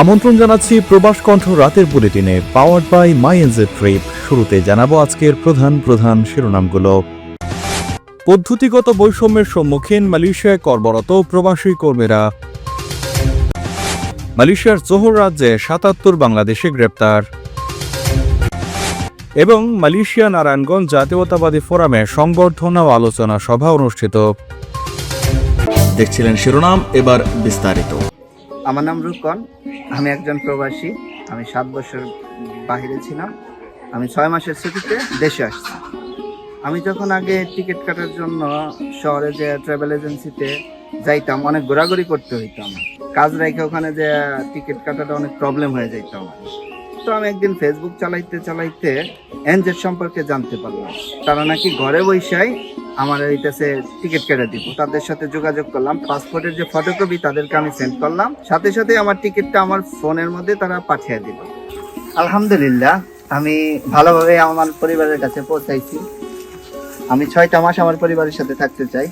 আমন্ত্রণ জানাচ্ছি প্রবাস কণ্ঠ রাতের বুলেটিনে powered by My NJ Trip শুরুতে জানাব আজকের প্রধান প্রধান শিরোনামগুলো। পদ্ধতিগত বৈষম্যের সম্মুখীন মালয়েশিয়ায় কর্মরত প্রবাসী কর্মীরা। মালয়েশিয়ার জোহর রাজ্যে সাতাত্তর বাংলাদেশি গ্রেপ্তার। এবং মালয়েশিয়া নারায়ণগঞ্জ জাতীয়তাবাদী ফোরামে সংবর্ধনা ও আলোচনা সভা অনুষ্ঠিত। দেখছিলেন শিরোনাম, এবার বিস্তারিত। আমার নাম রুকন আমি একজন প্রবাসী, আমি সাত বছর বাহিরে ছিলাম। আমি ছয় মাসের ছুটিতে দেশে আসছি। আমি যখন আগে টিকিট কাটার জন্য শহরে যে ট্রাভেল এজেন্সিতে যাইতাম, অনেক ঘোরাঘুরি করতে হইতো আমার। কাজ রেখে ওখানে যে টিকিট কাটাটা অনেক প্রবলেম হয়ে যাইতো আমার। তো আমি একদিন ফেসবুক চালাইতে চালাইতে এনজেড সম্পর্কে জানতে পারলাম। তারা নাকি ঘরে বৈশাই আমার এইটাছে টিকিট কেটে দিব। তাদের সাথে যোগাযোগ করলাম পাসপোর্টের যে ফটোকপি তাদেরকে আমি সেন্ড করলাম। সাথে সাথে আমার টিকিটটা আমার ফোনের মধ্যে তারা পাঠিয়ে দিল। আলহামদুলিল্লাহ, আমি ভালোভাবে আমার পরিবারের কাছে পৌঁছাইছি। আমি ছয়টা মাস আমার পরিবারের সাথে থাকতে চাই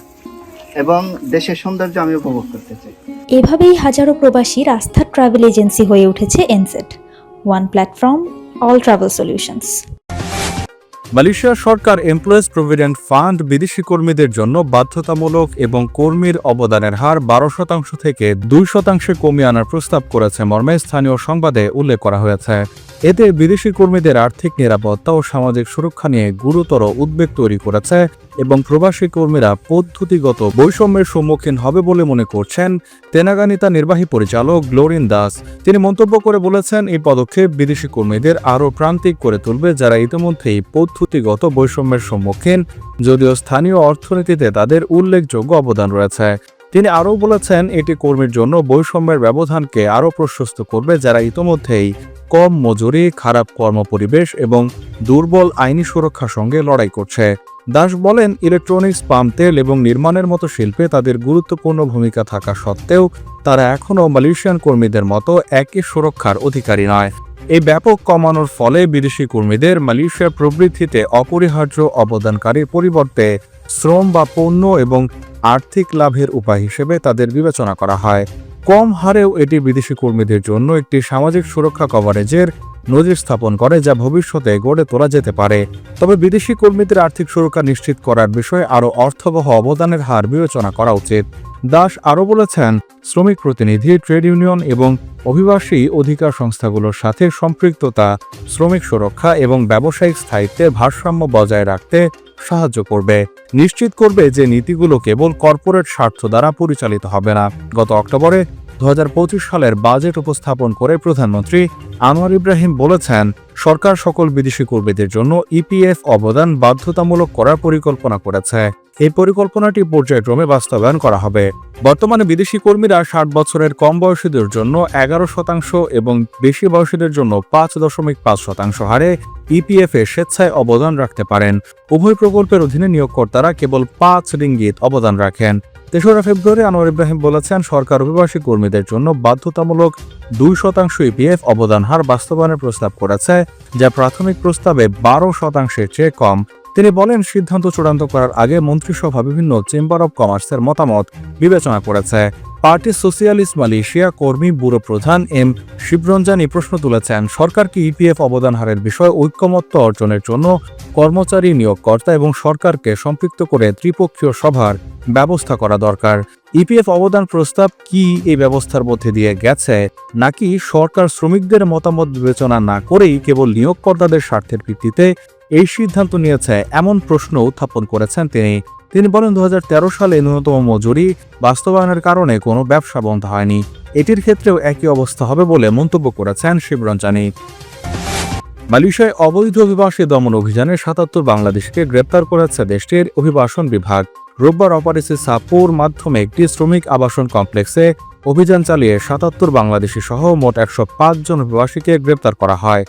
এবং দেশের সৌন্দর্য আমি উপভোগ করতে চাই। এভাবেই হাজারো প্রবাসীর আস্থার ট্রাভেল এজেন্সি হয়ে উঠেছে এনসেট one platform, all travel solutions. Malaysia সরকার এমপ্লয়িজ প্রভিডেন্ট ফান্ড বিদেশি কর্মীদের জন্য বাধ্যতামূলক এবং কর্মীর অবদানের হার বারো শতাংশ থেকে দুই শতাংশে কমিয়ে আনার প্রস্তাব করেছে মর্মে স্থানীয় সংবাদে উল্লেখ করা হয়েছে। এতে বিদেশি কর্মীদের আর্থিক নিরাপত্তা ও সামাজিক সুরক্ষা নিয়ে গুরুতর উদ্বেগ তৈরি করেছে এবং প্রবাসী কর্মীরা পদ্ধতিগত বৈষম্যের সম্মুখীন হবে বলে মনে করছেন তেনাগানিতা নির্বাহী পরিচালক গ্লোরিন দাস। তিনি মন্তব্য করে বলেছেন, এই পদক্ষেপ বিদেশি কর্মীদের আরও প্রান্তিক করে তুলবে যারা ইতিমধ্যেই পদ্ধতিগত বৈষম্যের সম্মুখীন, যদিও স্থানীয় অর্থনীতিতে তাদের উল্লেখযোগ্য অবদান রয়েছে। তিনি আরও বলেছেন, এটি কর্মীর জন্য বৈষম্যের ব্যবধানকে আরও প্রশস্ত করবে যারা ইতোমধ্যেই কম মজুরি, খারাপ কর্মপরিবেশ এবং দুর্বল আইনি সুরক্ষার সঙ্গে লড়াই করছে। দাস বলেন, ইলেকট্রনিক্স, পাম তেল এবং নির্মাণের মতো শিল্পে তাদের গুরুত্বপূর্ণ ভূমিকা থাকা সত্ত্বেও তারা এখনও মালয়েশিয়ান কর্মীদের মতো একই সুরক্ষার অধিকারী নয়। এই ব্যাপক কমানোর ফলে বিদেশি কর্মীদের মালয়েশিয়ার প্রবৃদ্ধিতে অপরিহার্য অবদানকারীর পরিবর্তে শ্রম বা পণ্য এবং আর্থিক লাভের উপায় হিসেবে তাদের বিবেচনা করা হয়। কম হারেও এটি বিদেশি কর্মীদের জন্য একটি সামাজিক সুরক্ষা কভারেজের নজির স্থাপন করে যা ভবিষ্যতে গড়ে তোলা যেতে পারে। তবে বিদেশি কর্মীদের আর্থিক সুরক্ষা নিশ্চিত করার বিষয়ে আরও অর্থবহ অবদানের হার বিবেচনা করা উচিত। দাস আরও বলেছেন, শ্রমিক প্রতিনিধি, ট্রেড ইউনিয়ন এবং অভিবাসী অধিকার সংস্থাগুলোর সাথে সম্পৃক্ততা, শ্রমিক সুরক্ষা এবং ব্যবসায়িক স্থায়িত্বের ভারসাম্য বজায় রাখতে সাহায্য করবে। নিশ্চিত করবে যে নীতিগুলো কেবল কর্পোরেট স্বার্থ দ্বারা পরিচালিত হবে না। গত অক্টোবরে দু হাজার পঁচিশ সালের বাজেট উপস্থাপন করে প্রধানমন্ত্রী আনোয়ার ইব্রাহিম বলেছেন, সরকার সকল বিদেশি কর্মীদের জন্য ইপিএফ অবদান বাধ্যতামূলক করার পরিকল্পনা করেছে। এই পরিকল্পনাটি পর্যায়ক্রমে বাস্তবায়ন করা হবে। বর্তমানে বিদেশি কর্মীরা ষাট বছরের কম বয়সীদের জন্য এগারো শতাংশ এবং বেশি বয়সীদের জন্য পাঁচ দশমিক পাঁচ শতাংশ হারে ইপিএফ এ স্বেচ্ছায় অবদান রাখতে পারেন। উভয় প্রকল্পের অধীনে নিয়োগকর্তারা কেবল পাঁচ রিঙ্গিত অবদান রাখেন। তেসরা ফেব্রুয়ারি আনোয়ার ইব্রাহিম বলেছেন, সরকার অভিবাসী কর্মীদের জন্য বাধ্যতামূলক দুই শতাংশ ইপিএফ অবদান হার বাস্তবায়নের প্রস্তাব করেছে, যা প্রাথমিক প্রস্তাবে বারো শতাংশের চেয়ে কম। তিনি বলেন, সিদ্ধান্ত চূড়ান্ত করার আগে মন্ত্রিসভা বিভিন্ন চেম্বার অব কমার্সের মতামত বিবেচনা করেছে। পার্টি সোশিয়ালিস্ট মালয়েশিয়া কর্মী ব্যুরো প্রধান এম শিবরঞ্জানি প্রশ্ন তুলেছেন, সরকার কি ইপিএফ অবদান হারের বিষয়ে ঐক্যমত্য অর্জনের জন্য কর্মচারী নিয়োগকর্তা এবং সরকারকে সম্পৃক্ত করে ত্রিপক্ষীয় সভার ব্যবস্থা করা দরকার? ইপিএফ অবদান প্রস্তাব কি এই ব্যবস্থার মধ্যে দিয়ে গেছে, নাকি সরকার শ্রমিকদের মতামত বিবেচনা না করেই কেবল নিয়োগকর্তাদের স্বার্থের ভিত্তিতে এই সিদ্ধান্ত নিয়েছে, এমন প্রশ্ন উত্থাপন করেছেন তিনি। তিনি বলেন দু হাজার তেরো সালে ন্যূনতম মজুরি বাস্তবায়নের কারণে কোনো ব্যবসা বন্ধ হয়নি। এটির ক্ষেত্রেও একই অবস্থা হবে বলে মন্তব্য করেছেন শিবরঞ্জানি মালয়েশিয়ায় অবৈধ অভিবাসী দমন অভিযানে সাতাত্তর বাংলাদেশকে গ্রেপ্তার করেছে দেশটির অভিবাসন বিভাগ। রোববার অপারেসি সাপুর মাধ্যমে একটি শ্রমিক আবাসন কমপ্লেক্সে অভিযান চালিয়ে সাতাত্তর বাংলাদেশি সহ মোট একশো জন অভিবাসীকে গ্রেপ্তার করা হয়।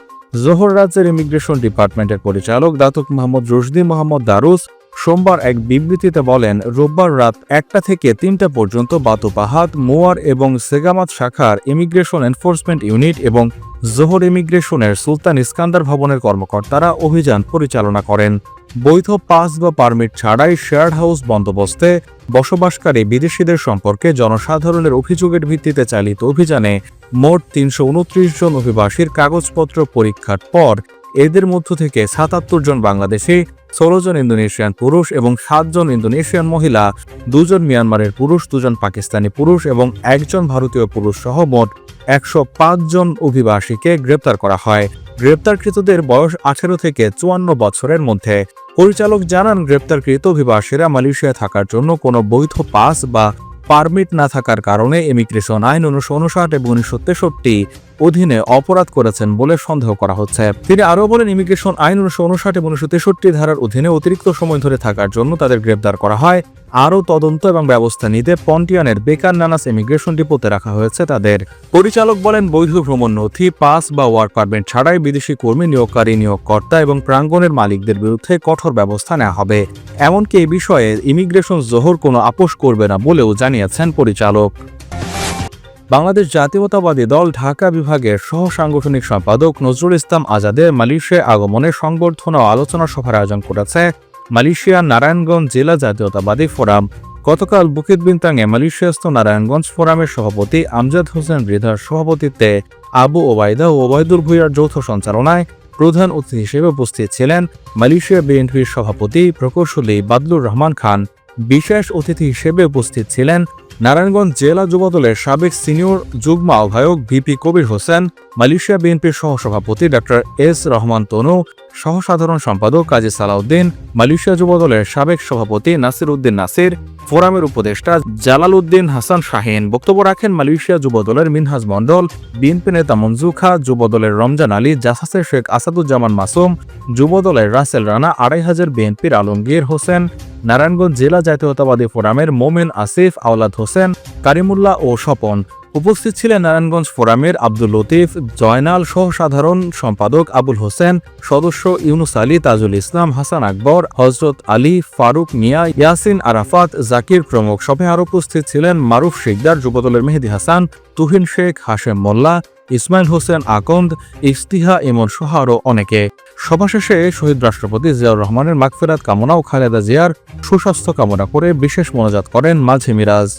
জোহর রাজ্যের ইমিগ্রেশন ডিপার্টমেন্টের পরিচালক Datuk Mohammad Rusdi Mohammad Darus সোমবার এক বিবৃতিতে বলেন, রোববার রাত একটা থেকে তিনটা পর্যন্ত বাতুপাহাত মোয়ার এবং সেগামাত শাখার ইমিগ্রেশন এনফোর্সমেন্ট ইউনিট এবং জোহর ইমিগ্রেশনের সুলতান ইস্কান্দার ভবনের কর্মকর্তারা অভিযান পরিচালনা করেন। বৈধ পাস বা পারমিট ছাড়াই শেয়ার্ড হাউস বন্দোবস্তে বসবাসকারী বিদেশিদের সম্পর্কে জনসাধারণের অভিযোগের ভিত্তিতে চালিত অভিযানে মোট তিনশো উনত্রিশ জন অভিবাসীর কাগজপত্র পরীক্ষার পর এদের মধ্য থেকে সাতাত্তর জন বাংলাদেশি, ষোলো জন ইন্দোনেশিয়ান পুরুষ এবং সাতজন ইন্দোনেশিয়ান মহিলা, দুজন মিয়ানমারের পুরুষ, দুজন পাকিস্তানি পুরুষ এবং একজন ভারতীয় পুরুষ সহ মোট একশো জন অভিবাসীকে গ্রেপ্তার করা হয়। গ্রেপ্তারকৃতদের বয়স আঠেরো থেকে চুয়ান্ন বছরের মধ্যে। পরিচালক জানান, গ্রেপ্তারকৃত অভিবাসীরা মালয়েশিয়ায় থাকার জন্য কোনো বৈধ পাস বা পারমিট না থাকার কারণে ইমিগ্রেশন আইন উনিশশো উনষাট এবং উনিশশো তেষট্টি অধীনে অপরাধ করেছেন বলে সন্দেহ করা হচ্ছে। তিনি আরও বলেন, ইমিগ্রেশন আইন উনিশশো উনষাট এবং উনিশশো তেষট্টি ধারার অধীনে অতিরিক্ত সময় ধরে থাকার জন্য তাদের গ্রেপ্তার করা হয়। আরও তদন্ত এবং ব্যবস্থা নিতে পন্টিয়ানের বেকার নানাস ইমিগ্রেশন ডিপোতে রাখা হয়েছে তাদের। পরিচালক বলেন, বৈধ ভ্রমণ নথি, পাস বা ওয়ার্ক পারমিট ছাড়াই বিদেশি কর্মী নিয়োগকারী, নিয়োগকর্তা এবং প্রাঙ্গণের মালিকদের বিরুদ্ধে কঠোর ব্যবস্থা নেওয়া হবে। এমনকি এই বিষয়ে ইমিগ্রেশন জোহর কোনো আপোষ করবে না বলেও জানিয়েছেন পরিচালক। বাংলাদেশ জাতীয়তাবাদী দল ঢাকা বিভাগের সহ সাংগঠনিক সম্পাদক নজরুল ইসলাম আজাদের মালয়েশিয়া আগমনে সংবর্ধনা ও আলোচনা সভার আয়োজন করেছে মালয়েশিয়ার নারায়ণগঞ্জ জেলা জাতীয়তাবাদী ফোরাম। গতকাল বুকিত বিন্তাংয়ে মালয়েশিয়াস্থ নারায়ণগঞ্জ ফোরামের সভাপতি আমজাদ হোসেন রিধার সভাপতিত্বে আবু ওবায়দা ও ওবায়দুল ভুইয়ার যৌথ সঞ্চালনায় প্রধান অতিথি হিসেবে উপস্থিত ছিলেন মালয়েশিয়া বিএনপির সভাপতি প্রকৌশলী বাদলুর রহমান খান। বিশেষ অতিথি হিসেবে উপস্থিত ছিলেন নারায়ণগঞ্জ জেলা যুবদলের সাবেক সিনিয়র যুগ্ম আহ্বায়ক ভিপি কবির হোসেন, মালয়েশিয়া বিএনপির সহসভাপতি ডক্টর এস রহমান তনু সহসাধারণ সম্পাদক কাজী সালাউদ্দিন, মালয়েশিয়া যুবদলের সাবেক সভাপতি নাসির উদ্দিন নাসির, ফোরামের উপদেষ্টা জালাল উদ্দিন হাসান শাহিন। বক্তব্য রাখেন মালয়েশিয়া যুবদলের মিনহাজ মণ্ডল, বিএনপি নেতা মঞ্জু খা যুবদলের রমজান আলী জাসাসের শেখ আসাদুজ্জামান মাসুম যুবদলের রাসেল রানা, আড়াই হাজার বিএনপির আলমগীর হোসেন, নারায়ণগঞ্জ জেলা জাতীয়তাবাদী ফোরামের মোমেন আসিফ, আওলাদ হোসেন, কারিমুল্লাহ ও স্বপন। উপস্থিত ছিলেন নারায়ণগঞ্জ ফোরামের আব্দুল লতিফ, জয়নাল সহ সাধারণ সম্পাদক আবুল হোসেন, সদস্য ইউনুস আলী, তাজুল ইসলাম, হাসান আকবর, হজরত আলী, ফারুক মিয়া, ইয়াসিন আরাফাত, জাকির প্রমুখ। সভে আরও উপস্থিত ছিলেন মারুফ শিকদার, যুবদলের মেহেদি হাসান, তুহিন শেখ, হাশেম মোল্লা, ইসমাইল হোসেন আকন্দ ইস্তিহা ইমন সহ আরও অনেকে। সভা শেষে শহীদ রাষ্ট্রপতি জিয়াউর রহমানের মাগফেরাত কামনা ও খালেদা জিয়ার সুস্বাস্থ্য কামনা করে বিশেষ মোনাজাত করেন মাঝে মিরাজ।